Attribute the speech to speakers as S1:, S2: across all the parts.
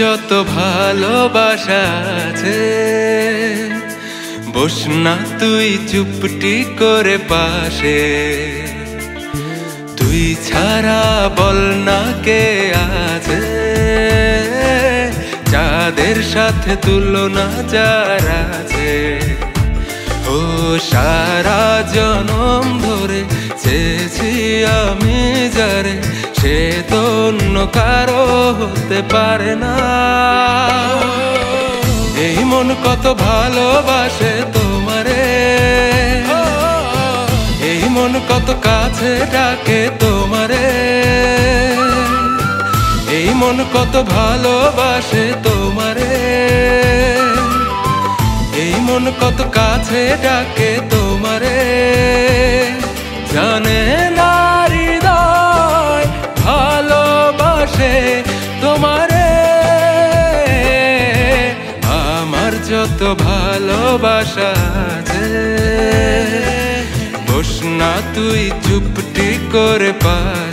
S1: যত ভালোবাসা আছে, বস না তুই চুপটি করে পাশে। তুই ছাড়া বল না কে আছে যাদের সাথে তুলনা যার আছে। ও সারা জনম ধরে চেয়েছি আমি যারে সে তো অন্য কারও হতে পারে না। এই মন কত ভালোবাসে তোমারে। এই মন কত কাছে ডাকে তোমারে। এই মন কত ভালোবাসে তোমারে। এই মন কত কাছে ডাকে তোমারে। জানে ভালোবাসে তোমারে। আমার যত ভালোবাসা আছে বস না তুই চুপটি করে পাশে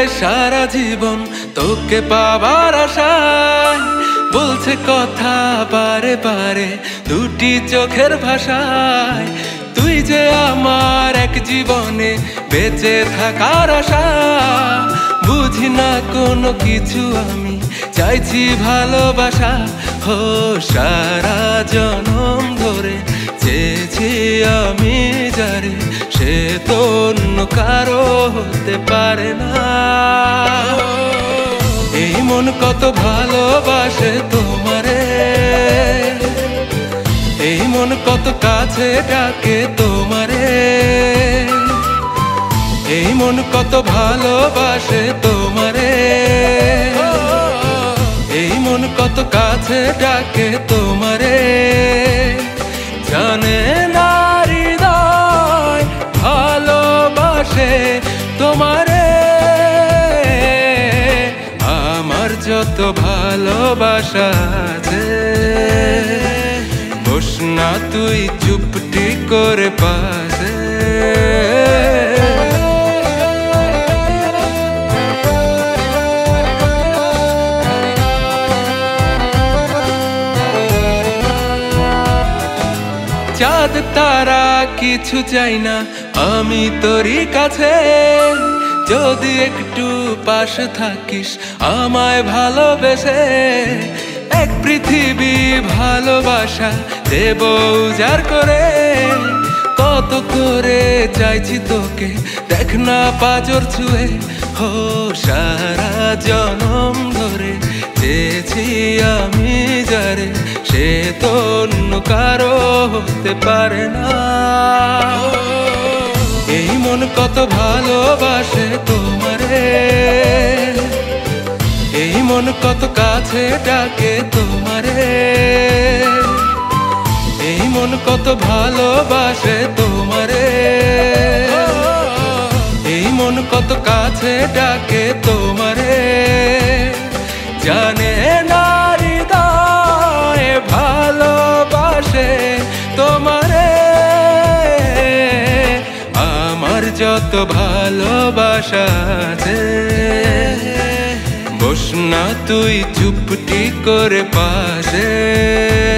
S1: হৃদয় সারা জীবন, তোকে পাবার আশায়। বলছে কথা বারে বারে, দুটি চোখের ভাষায়। তুই যে আমার এক জীবনে বেঁচে থাকার আশা। বুঝি না কোনো কিছু আমি চাইছি ভালোবাসা। হো, সারা জনম ধরে চেয়েছি আমি যারে। সে তো অন্য কারও হতে পারে না। এই মন কত ভালোবাসে তোমারে। এই মন কত কাছে ডাকে তোমারে। এই মন কত ভালোবাসে তোমারে। এই মন কত কাছে ডাকে তোমারে। যত ভালোবাসা আছে। বস না তুই চুপটি করে পাশে। চাঁদ তারা কিছু চাই না, আমি তোরই কাছে। যদি একটু পাশে থাকিস, আমায় ভালোবেসে এক পৃথিবী ভালোবাসা দেব উজার করে। কত করে চাইছি তোকে, দেখ না পাজর ছুঁয়ে। হো, সারা জনম ধরে চেয়েছি আমি যারে, সে তো অন্য কারও হতে পারে না। কত ভালোবাসে তোমারে। এই মন কত কাছে ডাকে তোমারে। এই মন কত ভালোবাসে তোমারে। এই মন কত কাছে ডাকে তোমারে। জানে যত ভালোবাসা আছে। বস না তুই চুপটি করে পাশে।